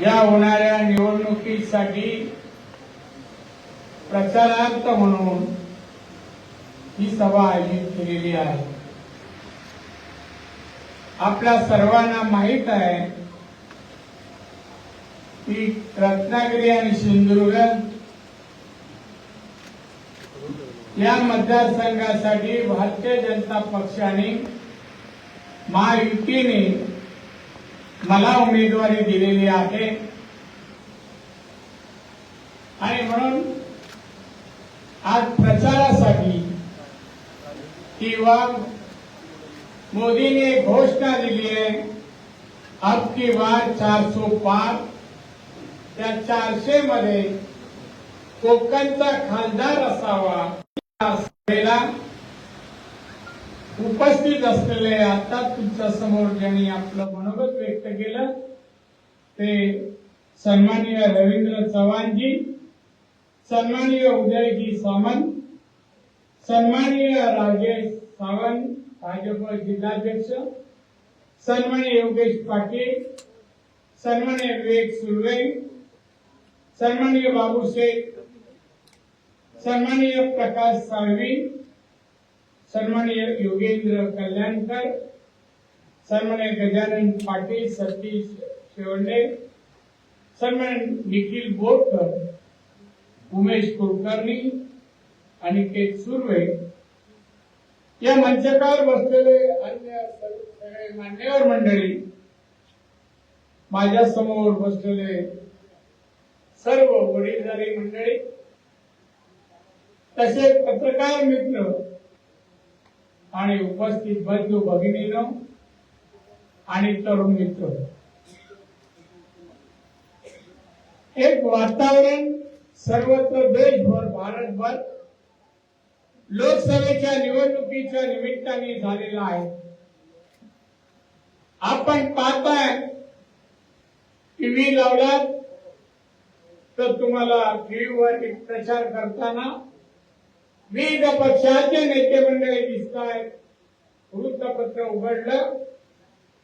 या होणाऱ्या निवडणुकीसाठी प्रचारार्थ म्हणून ही सभा आयोजित केलेली आहे. आपल्या सर्वांना माहीत आहे की रत्नागिरी आणि सिंधुदुर्ग या मतदारसंघासाठी भारतीय जनता पक्षाने महायुतीने मला उमेदवारी दिलेली आहे. आणि म्हणून आज प्रचारासाठी किंवा मोदीने घोषणा दिली आहे. अब की बार चार सो त्या चारशे मध्ये कोकणचा खासदार असावा. सभेला उपस्थित असलेले आता तुमच्यासमोर ज्यांनी आपलं मनोगत व्यक्त केलं ते सन्माननीय रवींद्र चव्हाणजी सन्माननीय उदयजी सामंत सन्माननीय राजेश सावंत भाजप जिल्हाध्यक्ष सन्माननीय योगेश पाटील सन्माननीय विवेक सुर्वे सन्माननीय बाबू शेख सन्माननीय प्रकाश साळवी सन्माननीय योगेंद्र कल्याणकर सन्माननीय गजानन पाटील सतीश शेवंडे सन्मान निखिल बोरकर उमेश कुलकर्णी अनिकेत सुर्वे. या मंचकावर बसलेले अन्य सगळे मान्यवर मंडळी माझ्यासमोर बसलेले सर्व वडीलधारी मंडळी तसेच पत्रकार मित्र आणि उपस्थित बंधू भगिनीनो आणि तरुण मित्र. एक वातावरण सर्वत्र देशभर भारतभर लोकसभेच्या निवडणुकीच्या निमित्ताने झालेला आहे. आपण पाहताय टीव्ही लावलात तर तुम्हाला टीव्हीवर एक प्रचार करताना विविध पक्षाचे नेते मंडळी दिसत आहेत वृत्तपत्र उघडलं.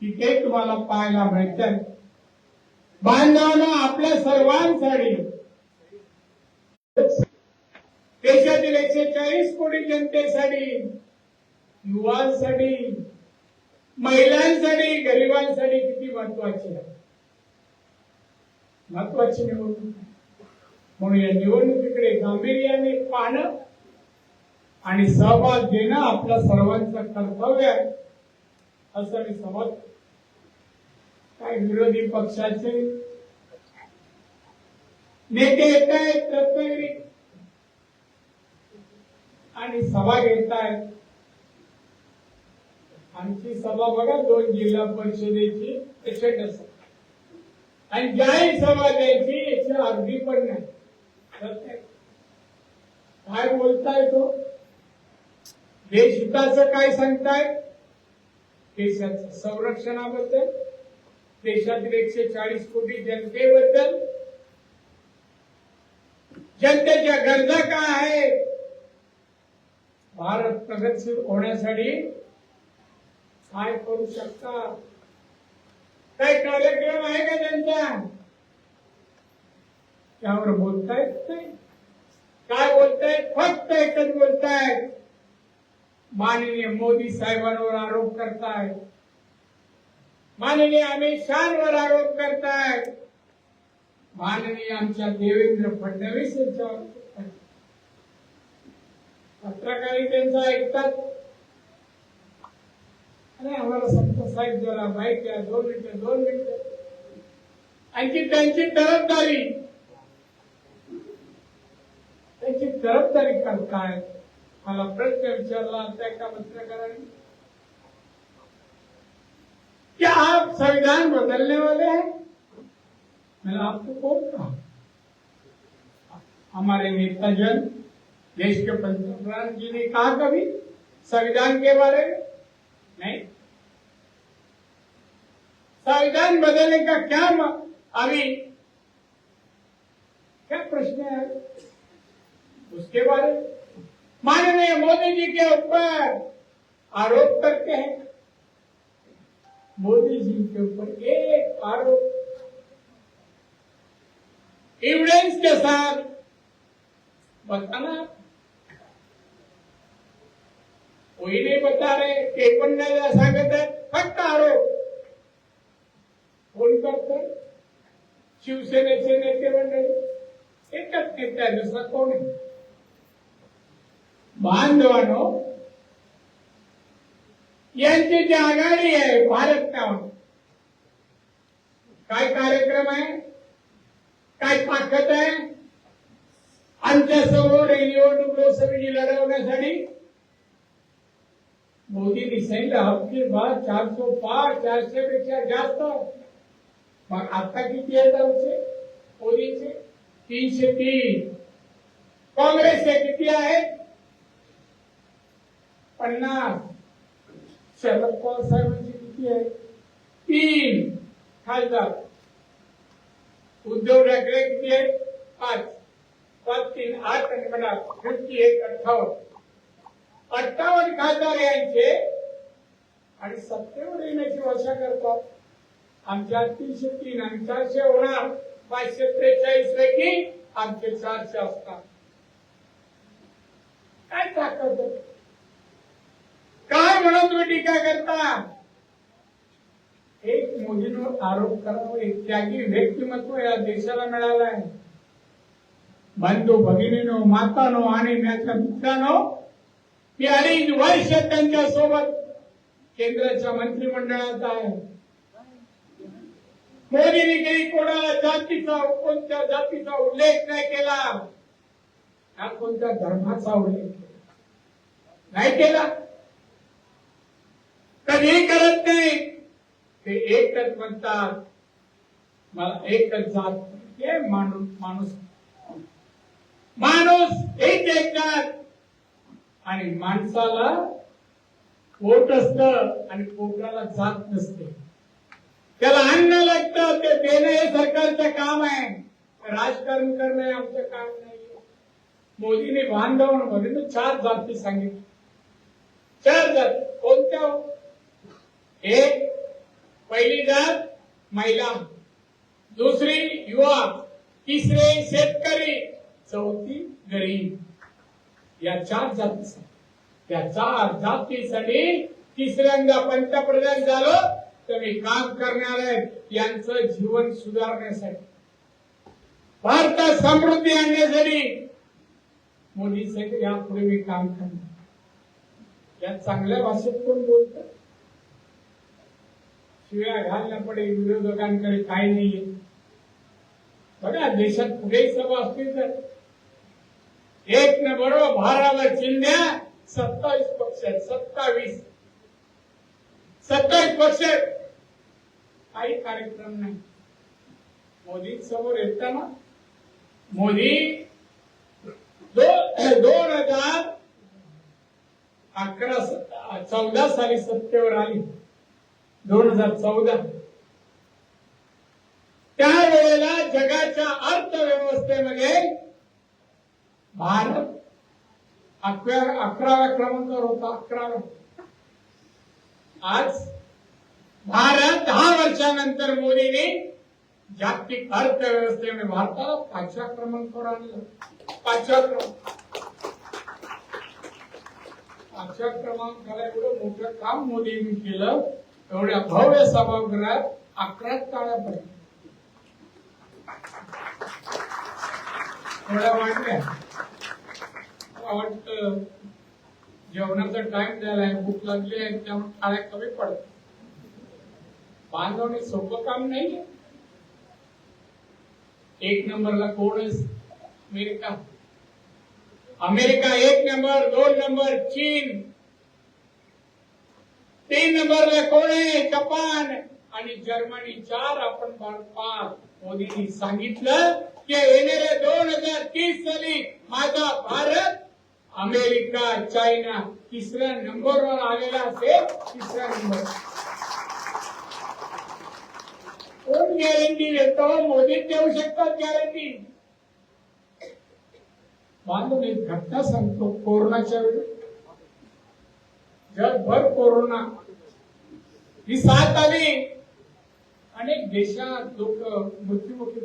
की ते तुम्हाला पाहायला मिळतात बांधवांना आपल्या सर्वांसाठी. देशातील एकशे चाळीस कोटी जनतेसाठी युवांसाठी महिलांसाठी गरिबांसाठी किती महत्वाची आहे? महत्वाची निवडणूक म्हणून या निवडणुकीकडे गांभीर्याने पाहणं आणि सहभाग घेणं आपल्या सर्वांचं कर्तव्य आहे. असं मी समजतो. काय विरोधी पक्षाचे नेते येत आहेत रत्नागिरी. आणि सभा घेत आहेत. आमची सभा बघा दोन जिल्हा परिषदेची पेशंट आणि ज्याही सभा द्यायची याची अगदी पण नाही. काय बोलताय तो? हे देशहिताचं काय सांगताय? देशाच्या संरक्षणाबद्दल देशातील एकशे चाळीस कोटी जनतेबद्दल. जनतेच्या गरजा काय आहेत? भारत प्रगतशील होण्यासाठी काय करू शकता काय कार्यक्रम आहे का त्यांचा? त्यावर बोलतायत नाही काय बोलतायत? फक्त एकच बोलतायत. माननीय मोदी साहेबांवर आरोप करताय. माननीय अमित शहावर आरोप करताय. माननीय आमच्या देवेंद्र फडणवीस यांच्यावर करतायत. ऐकतात. अरे आम्हाला संत साहेब जरा माहिती आहे दोन मिनिटं दोन मिनिटं. आणखी त्यांची तरफदारी. त्यांची तरफदारी करतायत प्रश्न विचारला त्या एका पत्रकाराने क्या आप संविधान बदलने वाले हैं? मैंने आपको कौन कहा हमारे नेताजन देश के पंतप्रधान जी ने कहा कभी, संविधान के बारे में? नहीं। संविधान बदलने का क्या अभी क्या प्रश्न है? उसके बारे में? माननीय मोदी जी के ऊपर आरोप करते हैं। मोदी जी के ऊपर एक आरोप। एविडेंस के साथ बताना। कोई नहीं बता रहे ते पण नाही सांगत आहे फक्त आरोप। कोण करत शिवसेनेचे नेते मंडळी एकच आहे दुसरा कोण आहे बांधवानो यांची जी आघाडी आहे भारत नावानं काय कार्यक्रम आहे? काय ताकद आहे? आमच्यासमोर निवडणूक लोकसभेची लढवण्यासाठी मोदींनी सांगितलं हप्ते बाद चारशे पाच चारशे पेक्षा जास्त. मग आता किती आहेत आमचे? मोदीचे तीनशे तीन. काँग्रेसचे किती आहेत? पन्नास. शरद पवार साहेबांची किती आहे? तीन. खासदार उद्धव ठाकरे किती आहे? पाच. पाच तीन. आठ आणि म्हणा. फिफ्टी एक अठ्ठावन्न. अठ्ठावन्न खासदार यांचे आणि सत्तेवर येण्याची वर्षा करतात. आमच्या तीनशे तीन आणि चारशे होणार. पाचशे त्रेचाळीस पैकी आमचे चारशे असतात. काय ताकद काय म्हणून तुम्ही टीका करता? एक मुलीवर आरोप करावं एक त्यागी व्यक्तिमत्व या देशाला मिळालं आहे बंधू भगिनीनो मातानो आणि माझ्या मित्रांनो मी अडीच वर्ष त्यांच्यासोबत केंद्राच्या मंत्रिमंडळात आहे. मोदीने काही कोणाला जातीचा कोणत्या जातीचा उल्लेख नाही केला. हा कोणत्या धर्माचा उल्लेख नाही केला? कधी करत नाही. ते एकच म्हणतात. मला एकच जात हे माणूस माणूस. माणूस एक एकतात आणि माणसाला पोट असत आणि पोटाला जात नसते. त्याला अन्न लागतं ते देणं हे सरकारचं काम आहे. राजकारण करणं हे आमचं काम नाही. मोदीने बांधवांमध्ये चार जाती सांगितली. चार जाती. कोणत्या? हे पहिली जात महिला दुसरी युवा तिसरे शेतकरी चौथी गरीब. या चार जाती या चार जातीसाठी तिसऱ्यांदा पंतप्रधान झालो तर मी काम करणार आहे यांचं जीवन सुधारण्यासाठी. भारतात समृद्धी आणण्यासाठी मोदी साहेब यापुढे मी काम करणार. या चांगल्या भाषेत कोण बोलतात शिव्या घालण्यापडे विरोधकांकडे काही नाहीये. बघा देशात कुठेही सभा असतील तर एक न बरोबर भारावर चिंध्या सत्तावीस पक्ष आहेत सत्तावीस. सत्तावीस पक्ष आहेत. काही कार्यक्रम नाही. मोदी समोर येताना मोदी दोन हजार अकरा चौदा साली सत्तेवर आली. दोन हजार चौदा. त्यावेळेला जगाच्या अर्थव्यवस्थेमध्ये भारत अकरा अकराव्या क्रमांकावर होता अकराव्या आज भारत दहा वर्षानंतर मोदीने जागतिक अर्थव्यवस्थेमध्ये भारताला पाचव्या क्रमांकावर आणलं. पाचव्या क्रमांक पाचव्या क्रमांकाला एवढं मोठं काम मोदींनी केलं. एवढ्या भव्य सभागृहात अकरा टाळ्या पडल्या. थोड्या वाटल्या वाटत वाटतं जेवणाचा टाइम झालाय भूक लागली आहे त्यामुळे टाळ्या कमी पडत बांधवणे सोपं काम नाही एक नंबरला कोण अमेरिका. अमेरिका एक नंबर दोन नंबर चीन. तीन नंबरला कोणे? जपान. आणि जर्मनी चार आपण भारत पाच. मोदींनी सांगितलं की येणाऱ्या दोन हजार तीस साली माझा भारत अमेरिका चायना तिसऱ्या नंबरवर आलेला असेल तिसऱ्या नंबर. कोण गॅरंटी देतो? मोदी देऊ शकतात गॅरंटी बांधून एक घटना सांगतो कोरोनाच्या वेळी. जगभर कोरोना. ही साथ आली. अनेक देशात लोक मृत्यूमुखी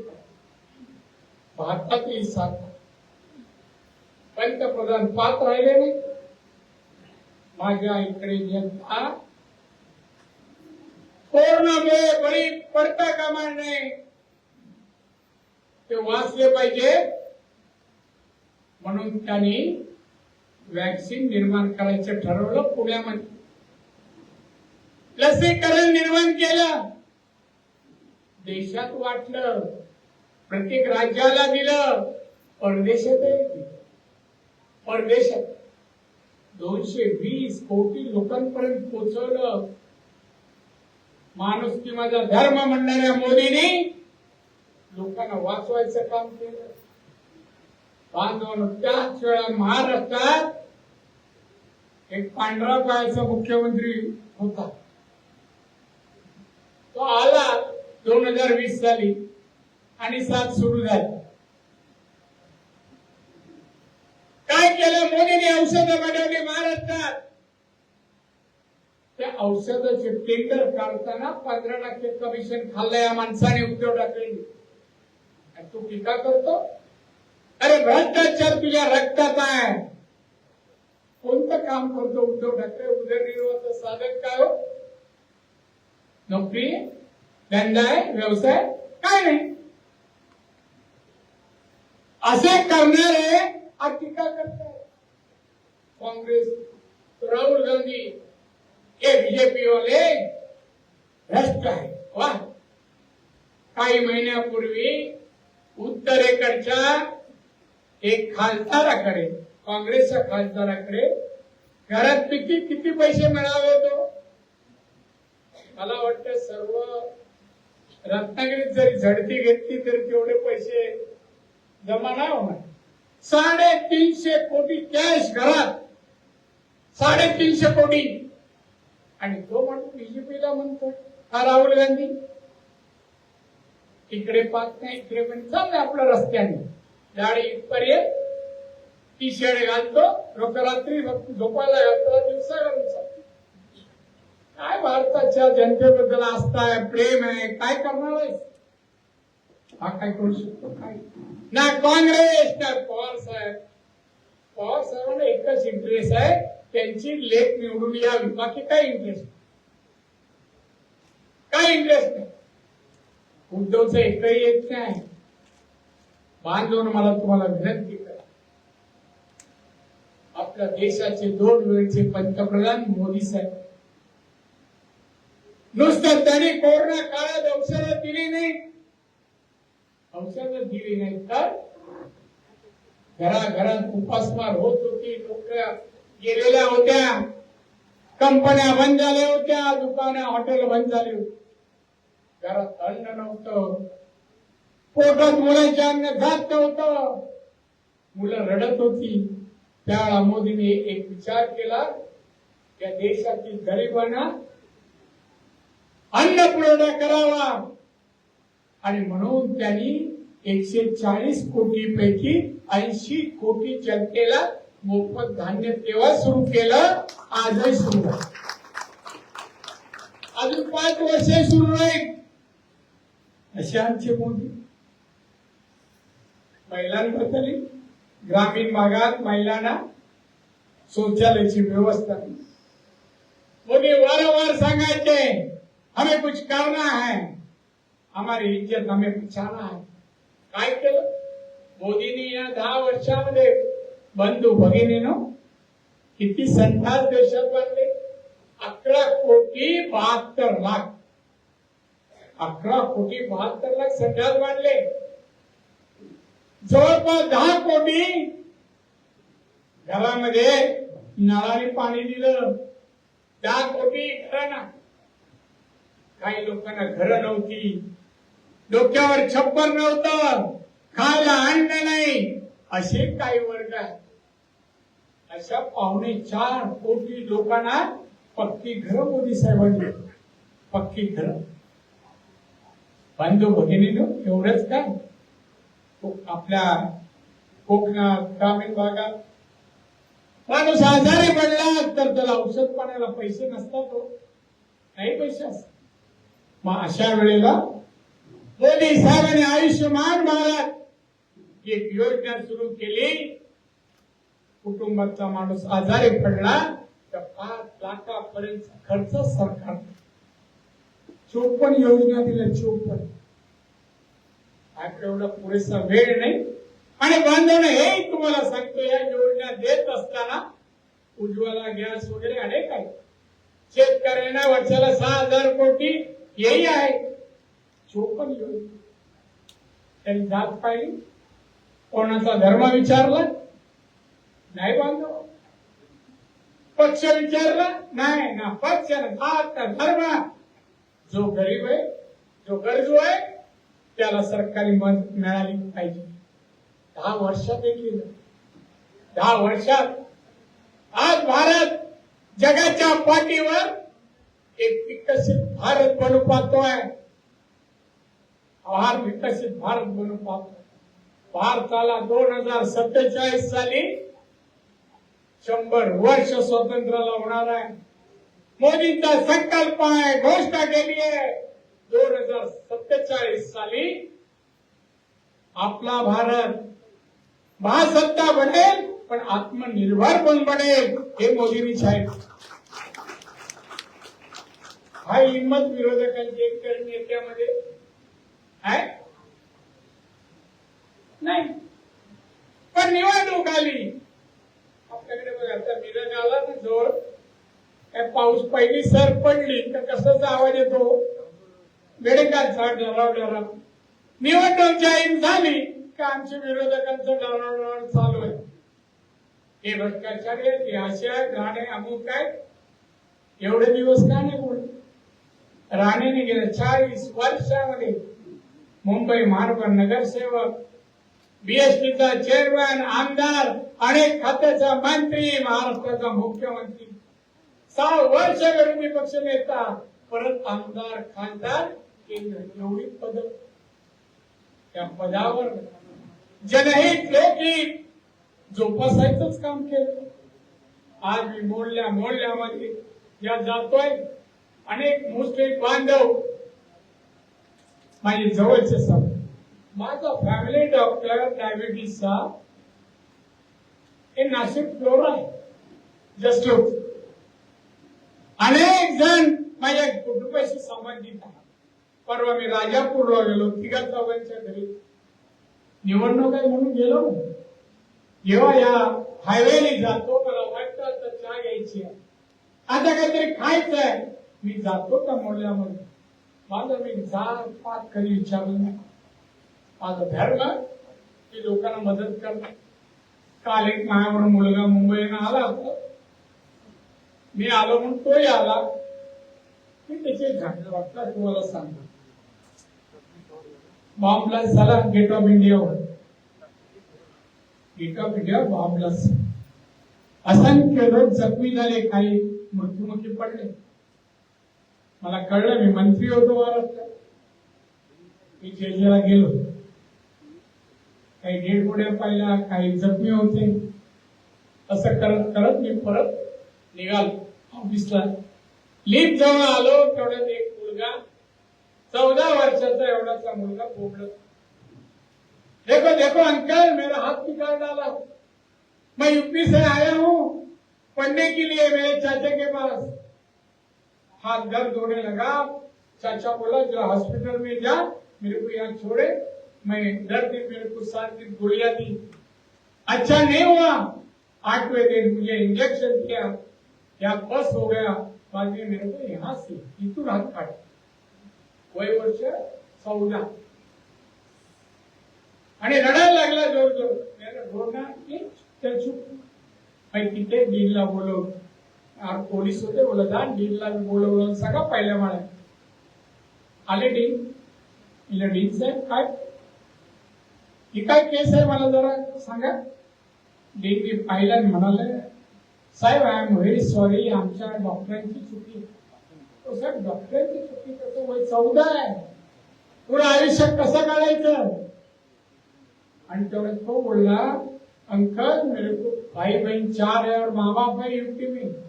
भारतात ही सात पंतप्रधान पाच राहिले नाही. माझ्या इकडे जनता कोरोनामुळे बळी पडता कामा नये. ते वाचले पाहिजे. म्हणून त्यांनी व्हॅक्सिन निर्माण करायचं ठरवलं पुण्यामध्ये. लसीकरण निर्माण केलं देशात वाटलं प्रत्येक राज्याला दिलं परदेशातही दिलं. परदेशात दोनशे वीस कोटी लोकांपर्यंत पोहोचवलं माणुसकी माझा धर्म म्हणणाऱ्या मोदीने लोकांना वाचवायचं काम केलं. बांधवून त्याच वेळा महाराष्ट्रात एक पांढरा पायाचा मुख्यमंत्री होता. तो आला दोन हजार वीस साली आणि साथ सुरू झाली. काय केलं? मोदीने औषधं बनवली महाराष्ट्रात. त्या औषधाचे टेंडर काढताना पंधरा टक्के कमिशन खाल्लं या माणसाने उद्धव ठाकरे तू टीका करतो? अरे भ्रष्टाचार तुझ्या रक्तात आहे. कोणतं काम करतो उद्धव ठाकरे उदरनिर्वाहाचं साधन काय हो? नोकरी धंदा आहे व्यवसाय काय नाही. असे करणारे आज टीका करतात काँग्रेस राहुल गांधी हे बीजेपी वाले भ्रष्ट आहे वा. काही महिन्यापूर्वी उत्तरेकडच्या एक खासदाराकडे काँग्रेसच्या खासदाराकडे घरात किती किती पैसे मिळावे तो? मला वाटतं सर्व रत्नागिरीत जरी झडती घेतली तरी तेवढे पैसे जमा नाही होणार. साडेतीनशे कोटी कॅश घरात. साडेतीनशे कोटी. आणि तो म्हणतो बीजेपीला म्हणतो हा राहुल गांधी इकडे पाच नाही इकडे पण चाललंय आपल्या रस्त्याने. गाडी इथपर्यंत टी शर्ट घालतो लोक रात्री झोपायला घालतो दिवसा घालून चालतो. काय भारताच्या जनतेबद्दल आस्था आहे प्रेम आहे काय करणार आहे हा काय करू शकतो काय? ना काँग्रेस ना पवार साहेब. पवार साहेबांना एकच इंटरेस्ट आहे त्यांची लेख निवडून यावी. बाकी काय इंटरेस्ट काय इंटरेस्ट नाही? उद्धवचं एकही येत नाही बांधून मला तुम्हाला विनंती करा आपल्या देशाचे दोन वेळचे पंतप्रधान मोदी साहेब. नुसतं त्यांनी कोरोना काळात औषधं दिली नाही. औषधं दिली नाही तर घराघरात उपासमार होत होती लोक गेलेल्या होत्या. कंपन्या बंद झाल्या होत्या दुकानं हॉटेल बंद झाली होती. घरात अन्न नव्हतं. पोटात मुलांचे अन्न जात नव्हतं. मुलं रडत होती. त्यावेळा मोदीने एक विचार केला या देशातील गरिबांना अन्न पुरवठा करावा. आणि म्हणून त्यांनी एकशे चाळीस कोटी पैकी ऐंशी कोटी जनतेला मोफत धान्य तेव्हा सुरू केलं आजही सुरू आहे. अजून पाच वर्ष सुरू राहील असे आमचे मोदी महिलांबद्दल ग्रामीण भागात महिलांना शौचालयाची व्यवस्था. मोदी वारंवार सांगायचे हमें कुछ करना है। हमारी इज्जत हमें बचाना है। काय केलं? मोदींनी या दहा वर्षामध्ये बंधू भगिनीनो किती संथाल देशात बांधले अकरा कोटी बहात्तर लाख. अकरा कोटी बहात्तर लाख संघात बांधले जवळपास दहा कोटी घरामध्ये नळाने पाणी दिलं. दहा कोटी घरांना काही लोकांना घर नव्हती. डोक्यावर छप्पर नव्हतं. खायला अन्न नाही. असे काही वर्ग आहेत. अशा पावणे चार कोटी लोकांना पक्की घर मोदी साहेबांनी पक्की घर. बंधू भगिनीनो एवढंच काय? आपल्या कोकणात ग्रामीण भागात माणूस आजारी पडला तर त्याला औषध पाण्याला पैसे नसतात हो. नाही पैसे असतात. मग अशा वेळेला मोदी साहेबांनी आयुष्यमान भारत एक योजना सुरू केली. कुटुंबाचा माणूस आजारी पडला तर पाच लाखापर्यंत खर्च सरकार. चोपन्न योजना दिल्या चोपन्न. आपल्या एवढा पुरेसा वेळ नाही. आणि बांधवण हे तुम्हाला सांगतो या योजना देत असताना उज्ज्वला गॅस वगैरे अनेक आहेत. शेतकऱ्यांना वर्षाला सहा हजार कोटी हेही आहे चोपन त्यांनी जात पाहिली कोणाचा धर्म विचारला नाही बांधव पक्ष विचारला नाही ना पक्ष जात धर्म। जो गरीब आहे जो गरजू आहे त्याला सरकारी मदत मिळाली पाहिजे। दहा वर्षात केलं। दहा वर्षात आज भारत जगाच्या पाठीवर एक विकसित भारत बनू पाहतोय. आहार विकसित भारत बनू पाहतोय. भारताला दोन हजार सत्तेचाळीस साली शंभर वर्ष स्वातंत्र्याला होणार आहे. मोदींचा संकल्प आहे घोषणा केली आहे. दोन हजार सत्तेचाळीस साली आपला भारत महासत्ता बनेल पण आत्मनिर्भर पण बनेल हे मोदींनी आहे हा हिंमत विरोधकांची एक नेत्यामध्ये आहे नाही. पण निवडणूक आली. आपल्याकडे बघा आता मिरज आला ना जवळ. काय पाऊस पहिली सर पडली तर कसाचा आवाज येतो? बेडेकांचा डराव डराव निवडणूक जाहीर झाली का आमच्या विरोधकांचं डराव चालू आहे? हे भ्रष्टाचार आहेत हे असे आहेत अमुक काय? एवढे दिवस का नाही राणेने गेल्या चाळीस वर्षामध्ये मुंबई महानगर नगरसेवक बीएसपीचा चेअरमॅन आमदार अनेक खात्याचा मंत्री महाराष्ट्राचा मुख्यमंत्री. सहा वर्ष विरोधी पक्ष नेता परत आमदार खासदार केंद्र एवढी पद. त्या पदावर जनहित लोकहित जोपासायचंच काम केलं. आज मी मोडल्या मोडल्यामध्ये या जातोय. अनेक मुस्लिम बांधव माझे जवळचे सर माझा फॅमिली डॉक्टर डायबिटीसचा हे नाशिक फ्लोर आहे. जस्ट अनेक जण माझ्या कुटुंबाशी संबंधित आहात. परवा मी राजापूरला गेलो तिघा चौघांच्या घरी. निवडणूक आहे म्हणून गेलो. जेव्हा या हायवेने जातो मला वाटतं आता चहा घ्यायची आहे. आता काहीतरी खायचं आहे मी जातो का मोडल्यामध्ये माझं मी जात पात कधी विचारलं नाही. माझं धर्म की लोकांना मदत करणं काल एक माझ्यावर मुलगा मुंबईनं आला होता. मी आलो म्हणून तोही आला. मी त्याचे झाडं वाटतं तुम्हाला सांगतो. ब्लास्ट झाला गेट ऑफ इंडियावर गेट ऑफ इंडिया बॉम्बलाच असंख्य लोक जखमी झाले काही मृत्युमुखी पडले. मला कळलं मी मंत्री होतो महाराष्ट्रात मी जेलला गेलो. काही डेड पाहिल्या काही जखमी होते. असं करत करत मी परत निघालो ऑफिसला. लिफ्ट जवळ आलो तेवढ्यात एक मुलगा चौदा वर्षाचा एवढाचा मुलगा बोबडत देखो देखो अंकल मेरा हाथ निकाल डाला मैं यूपी से आया हूँ. पढ़ने के लिए मेरे चाचा के पास. हाथ दर्द होने लगा चाचा बोला जो हॉस्पिटल में जा मेरे को यहाँ छोड़े मैं दर्द मेरे को सात दिन गोलियां दी। अच्छा नहीं हुआ। आठवें दिन मुझे इंजेक्शन किया या बस हो गया। बाद में मेरे को यहाँ से इथून हात काट। वही वर्ष चौदा आणि रडायला लागला जोर जोर मेरा रोना की चल चुप मैं तिथे डीनला बोलव आर पोलीस होते बोला जा डीनला बोलवलं सगळं पहिल्या माळ्या आले डीन? इला डीन साहेब काय? ही काय केस आहे मला जरा सांगा? डीन मी पाहिलं म्हणाले साहेब आय एम व्हेरी सॉरी आमच्या डॉक्टरांची चुकी तो हो साहेब डॉक्टरांची चुकी कसं? वय चौदा आहे. पुढे आयुष्य कसं काढायचं? आणि तेवढ्यात तो बोलला अंकल मेरे को भाई बहन चार है और माँ बाप है यूपी में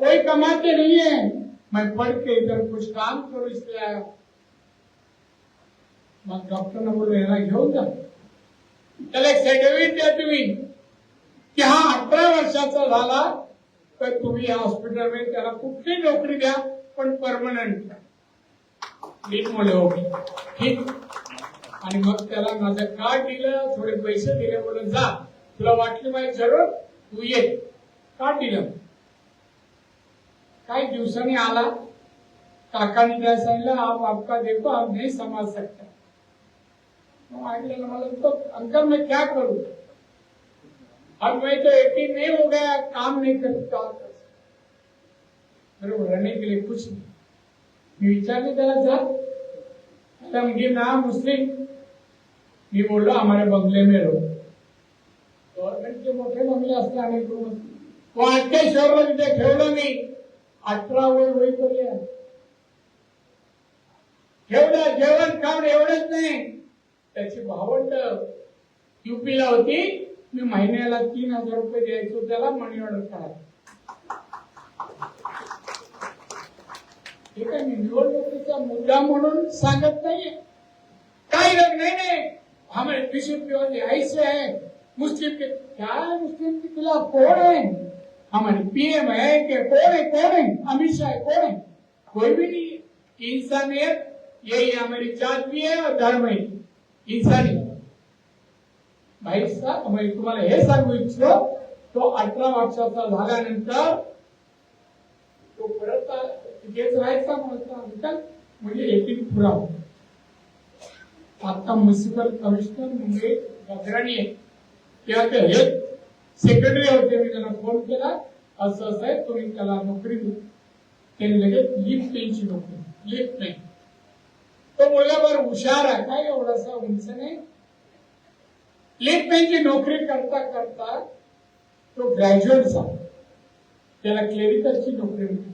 कोई कमाते नहीं है। मैं पढ़ के इधर कुछ काम करो इसलिए आया मग डॉक्टरनं बोललो याला घेऊन जा त्याला एक सर्टिफिकेट द्या तुम्ही की हा अठरा वर्षाचा झाला तर तुम्ही या हॉस्पिटलमध्ये त्याला कुठली नोकरी द्या पण परमनंट नीट मुले हो ठीक. आणि मग त्याला माझं कार्ड दिलं थोडे पैसे दिले म्हणून जा. तुला वाटली माहिती जरूर? तू ये. कार्ड दिलं. काही दिवसांनी आला. काकाने काय सांगितलं आप आपका देखो आप नहीं समझ सकता. मग मला तो अंकल मैं क्या करूं? अब मैं तो एटीन नहीं हो गया काम नहीं कर मेरे को रहने के लिए कुछ नहीं। मी विचारले त्याला सर आता ना मुस्लिम। मी बोललो हमारे बंगले में रहो। गव्हर्नमेंटचे मोठे बंगले असले अनेक रूम वाटेश्वरला तिथे ठेवलं नाही। अठरा वय होईपर्यंत. ठेवलं जेवण खावण एवढंच नाही. त्याची भावंड युपीला होती. मी महिन्याला तीन हजार रुपये द्यायचो त्याला मनी ऑर्डर करायला हे काय मी निवडणुकीचा मुद्दा म्हणून सांगत नाहीये. काही लोक नाही नहीं. हमारे बीजेपी वाले ऐसे है मुस्लिम के क्या है मुस्लिम के खिलाफ आहे? है हमारे पीएम है कि कौन है कौन है अमित शाह कौन है कोई भी नहीं है इंसानियत यही हमारी जात है और धर्म है इंसानी भाई साहब मी तुम्हाला हे सांगू इच्छितो तो अठरा वर्षाचा झाल्यानंतर तो परत तिथेच राहायचा म्हणता अंकल म्हणजे एटीन पुरावा आता म्युन्सिपल कमिशनर मुंबई गजराणी आहे तेव्हा ते हेल्थ सेक्रेटरी होते मी त्याला फोन केला. असं असं आहे तुम्ही त्याला नोकरी देऊ. त्यांनी लगेच लिफ्ट त्यांची नोकरी. लिफ्ट नाही. तो मुलगा बरं हुशार आहे. काय एवढासा उंच नाही. लिफ्ट पेनची नोकरी करता करता तो ग्रॅज्युएट झाला. त्याला क्लेरिकलची नोकरी मिळाली.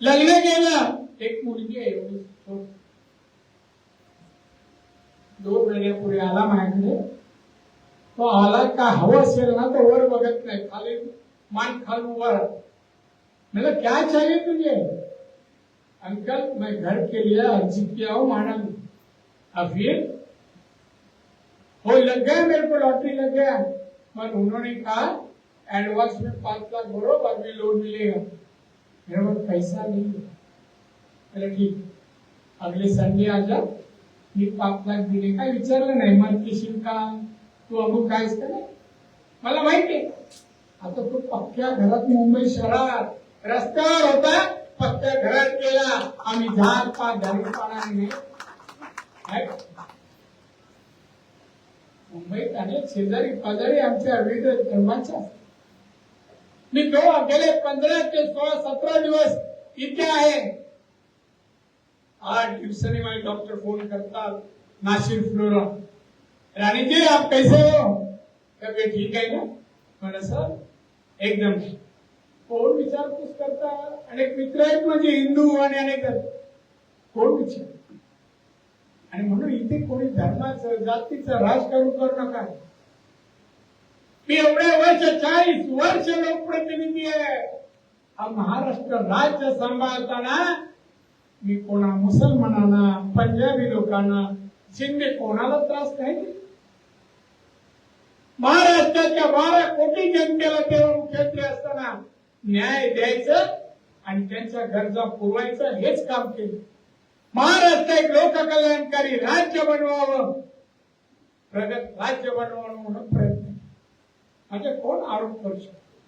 लग्न केलं. एक मुलगी आहे एवढी दोन महिन्यापूर्वी आला माझ्याकडे. तो आला का हवं असेल ना तो वर बघत नाही खाली मान खालू वर मतलब क्या चाहिए तुझे? अंकल, मैं घर के लिए अर्जी किया हूँ माना अब फिर हो लग गया, मेरे को लॉटरी लग गया। पर उन्होंने कहा, एडवांस में पाँच लाख भरो, बाद में लोन मिलेगा। मेरे पास पैसा नहीं है। बोले ठीक, अगले संडे आ जा मी पाच लाख दिले काय विचारलं नाही मला किशील का तू अमुक काय असतं नाही. मला माहिती आहे. आता तू पक्क्या घरात मुंबई शहरात रस्त्यावर होता पक्क्या घरात केला. आम्ही झाड पाच झाडी पाण्याने मुंबईत अनेक शेजारी पाजारी आमच्या विविध धर्माच्या मी तो गेले पंधरा ते सोळा सतरा दिवस इथे आहे. आठ दिवसांनी माझे डॉक्टर फोन करतात. नाशिक फ्लोरा राणी जी आप कैसे हो? तबियत ठीक आहे ना म्हणा सर एकदम। ठीक. कोण विचारपूस करता अनेक मित्र आहेत म्हणजे हिंदू आणि अनेक कोण विचार? आणि म्हणून इथे कोणी धर्माचं जातीचं राजकारण करू नका. मी एवढ्या वर्ष चाळीस वर्ष लोकप्रतिनिधी आहे. हा महाराष्ट्र राज्य सांभाळताना मी कोणा मुसलमानांना पंजाबी लोकांना शिंदे कोणाला त्रास नाही दिला. महाराष्ट्राच्या बारा कोटी जनतेला तेव्हा मुख्यमंत्री असताना न्याय द्यायचं आणि त्यांच्या गरजा पुरवायचं हेच काम केलं. महाराष्ट्र एक लोककल्याणकारी राज्य बनवावं. प्रगत राज्य बनवावं म्हणून प्रयत्न म्हणजे कोण आरोप करू शकतो?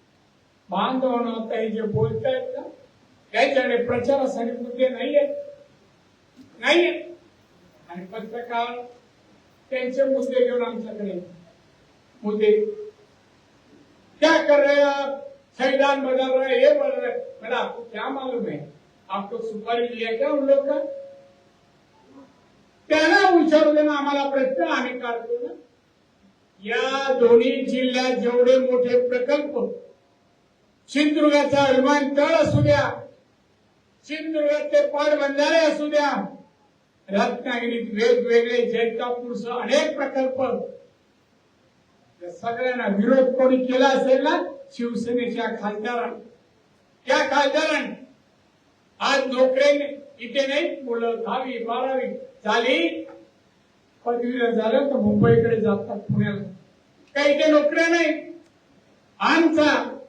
बांधवांना काही जे बोलतायत ना त्याच्याकडे प्रचारासाठी मुद्दे नाहीयेत. नाहीयेत. आणि पत्रकार त्यांचे मुद्दे घेऊन आमच्याकडे येतात. मुद्दे. क्या कर रहे हैं आप? संविधान बदल रहे हैं ये बदल रहे मैंने आपको क्या मालूम है? आपको सुपारी लिया क्या उन लोग का? त्यांना विचारू देणं आम्हाला प्रश्न आम्ही काढतो हो ना? या दोन्ही जिल्ह्यात जेवढे मोठे प्रकल्प हो, सिंधुदुर्गाचा विमानतळ असू द्या सिंधुदुर्गाचे पाटबंधारे असू द्या रत्नागिरीत वेगवेगळे जैतापूरसह अनेक प्रकल्प या सगळ्यांना विरोध कोणी केला असेल ना शिवसेनेच्या खासदारांना. त्या खासदारांनी. आज नोकरी इथे नाही मुलं दहावी बारावी झाली. पदवीला झालं तर मुंबईकडे जातात पुण्याला. काही ते नोकऱ्या नाही. आमचा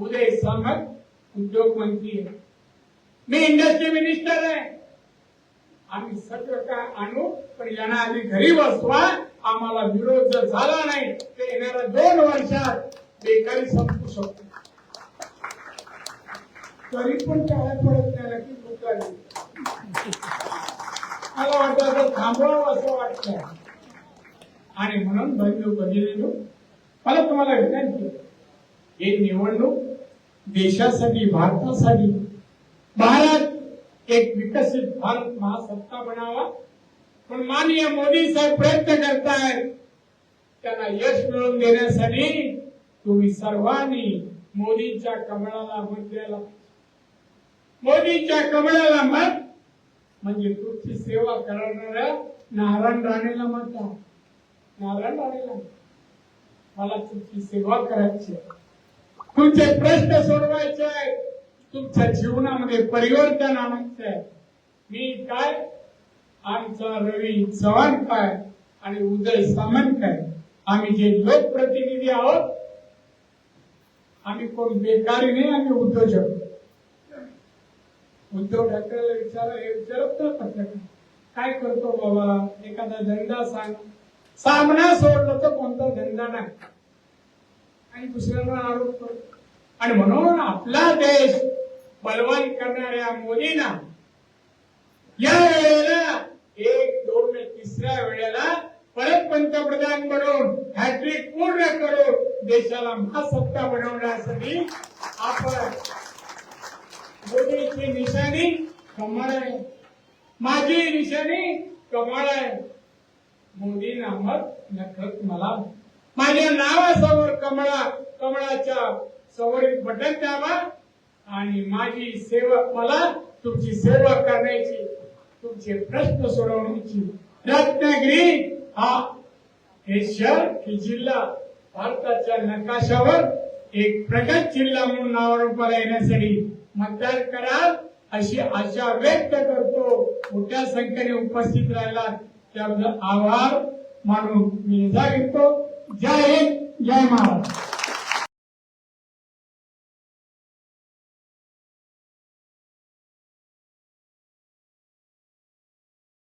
उदय सामंत उद्योग मंत्री आहे. मी इंडस्ट्री मिनिस्टर आहे. आम्ही सगळं काय आणू पण यांना आम्ही घरी बसवा. आम्हाला विरोध जर झाला नाही तर येणाऱ्या दोन वर्षात बेकारी संपू शकतो. तरी पण टाळ्या पडत नाही की मुद्दा मला वाटतं थांबवावं असं वाटतं आणि म्हणून बंधू भगिनीनो मला तुम्हाला विनंती हे निवडणूक देशासाठी भारतासाठी भारत एक विकसित भारत महासत्ता बनावा पण माननीय मोदी साहेब प्रयत्न करतायत त्यांना यश मिळवून देण्यासाठी तुम्ही सर्वांनी मोदींच्या कमळाला मत द्यायला मोदींच्या कमळाला मत म्हणजे तुमची सेवा करणाऱ्या नारायण राणेला मत द्या. नारायण राणेला मला तुमची सेवा करायची आहे. तुमचे प्रश्न सोडवायचे आहेत. तुमच्या जीवनामध्ये परिवर्तन आणायचं आहे. मी काय आमचा रवी चव्हाण काय आणि उदय सामंत काय? आम्ही जे लोकप्रतिनिधी आहोत आम्ही कोण बेकारी नाही आम्ही उद्योजक. उद्धव ठाकरेला विचारा हे विचारत ना पत्रकार काय करतो बाबा? एखादा धंदा सांग. सामना सोडलं तर कोणता धंदा नाही. आणि दुसऱ्यांना आरोप करतो आणि म्हणून आपला देश बलवान करणाऱ्या मोदींना या वेळेला एक दोन तिसऱ्या वेळेला परत पंतप्रधान बनवून हॅट्रिक पूर्ण करून देशाला महासत्ता बनवण्यासाठी आपण मोदीची निशाणी कमळ आहे. माझी निशाणी कमळ आहे. मोदी नामक नखत मला. माझ्या नावासमोर कमळा कमळाच्या समोरील बटन द्यावा आणि माझी सेवक मला तुमची सेवा करण्याची तुमचे प्रश्न सोडवण्याची रत्नागिरी हा हे शहर हे जिल्हा भारताच्या नकाशावर एक प्रगत जिल्हा म्हणून नावारूपाला येण्यासाठी मतदान कराल अशी आशा व्यक्त करतो. मोठ्या संख्येने उपस्थित राहिला त्याबद्दल आभार मानून मी निजा घेतो. जय हिंद जय महाराष्ट्र.